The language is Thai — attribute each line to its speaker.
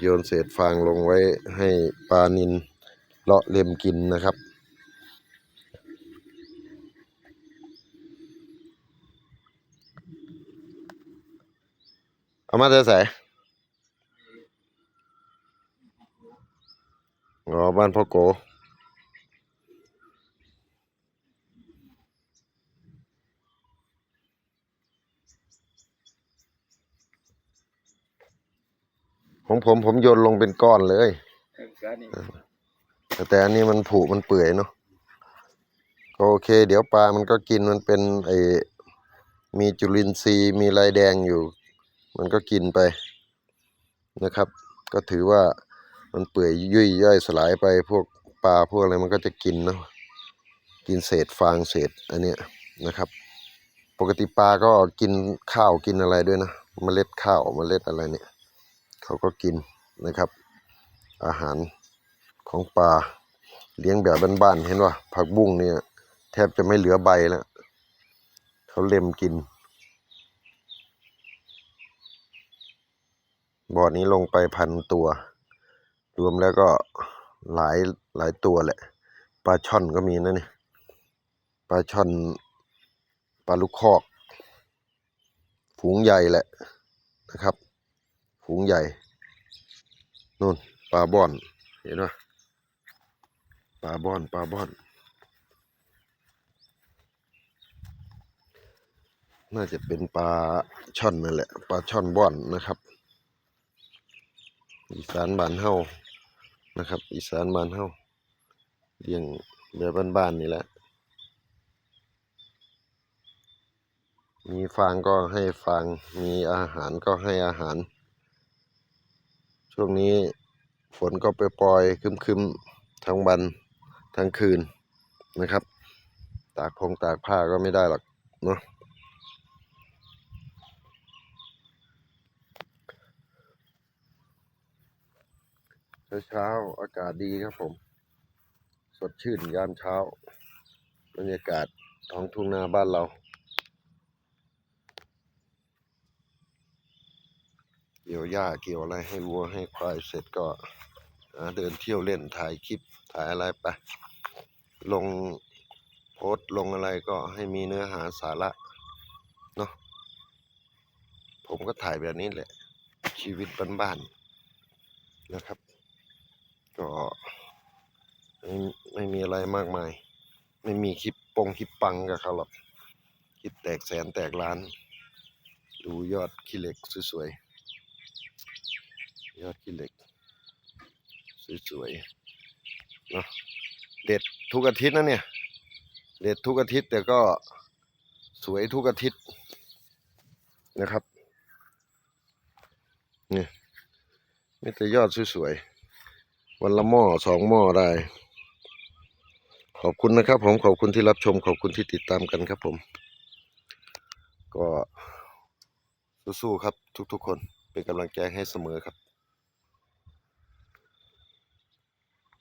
Speaker 1: โยนเศษฟางลงไว้ให้ปลานินเลาะเล็มกินนะครับ เอามาเจอใส่อ๋อบ้านพ่อโก ของผมผมโยนลงเป็นก้อนเลย
Speaker 2: เออก็นี่
Speaker 1: แต่แต่อันนี้มันผุมันเปื่อยเนาะก็โอเค เดี๋ยวปลามันก็กินมันเป็นไอมีจุลินทรีย์มีลายแดงอยู่ มันก็กินไปนะครับ ก็ถือว่ามันเปื่อยยุ่ยย่อยสลายไปพวกปลาพวกอะไรมันก็จะกินเนาะกินเศษฟางเศษอันเนี้ยนะครับ ปกติปลาก็กินข้าวกินอะไรด้วยนะเมล็ดข้าวเมล็ดอะไรเนี่ย เขาก็กินนะครับ อาหารของปลาเลี้ยงแบบบ้านๆเห็นว่าผักบุ้งเนี่ย แทบจะไม่เหลือใบแล้วเขาเล็มกินบ่อนี้ลงไปพันตัว รวมแล้วก็หลายหลายตัวแหละปลาช่อนก็มีนะเนี่ยปลาช่อนปลาลูกคอก ฝูงใหญ่แหละนะครับ ฝูงใหญ่นู่นปลาบ่อน เห็นไหมปลาบ่อนปลาบ่อน น่าจะเป็นปลาช่อนนั่นแหละปลาช่อนบ่อนนะครับอีสานบ้านเฮานะครับ อีสานบ้านเฮาเลี้ยงแบบบ้านๆนี่แหละ มีฟางก็ให้ฟาง มีอาหารก็ให้อาหาร ช่วงนี้ฝนก็ไปปล่อยคึมๆทั้งวันทั้งคืนนะครับ ตากพงตากผ้าก็ไม่ได้หรอกเนาะเช้าอากาศดีครับผม สดชื่นยามเช้า บรรยากาศท้องทุ่งนาบ้านเรา เกี่ยวหญ้าเกี่ยวอะไรให้วัวให้ควายเสร็จก็เดินเที่ยวเล่นถ่ายคลิปถ่ายอะไรไป ลงโพสต์ลงอะไรก็ให้มีเนื้อหาสาระเนาะผมก็ถ่ายแบบนี้แหละ ชีวิตบ้านๆนะครับ ก็ไม่ไม่มีอะไรมากมาย ไม่มีคลิปปงคลิปปังกับเขาหรอก คลิปแตกแสนแตกล้าน ดูยอดขี้เหล็กสวยๆ ยอดขี้เหล็ก สวยๆเนาะเด็ดทุกอาทิตย์นะเนี่ย เด็ดทุกอาทิตย์แต่ก็สวยทุกอาทิตย์นะครับนี่มีแต่ยอดสวยๆวันละหม้อสองหม้อได้ ขอบคุณนะครับ ผมขอบคุณที่รับชม ขอบคุณที่ติดตามกันครับผม ก็สู้ๆครับทุกๆคนเป็นกำลังใจให้เสมอครับ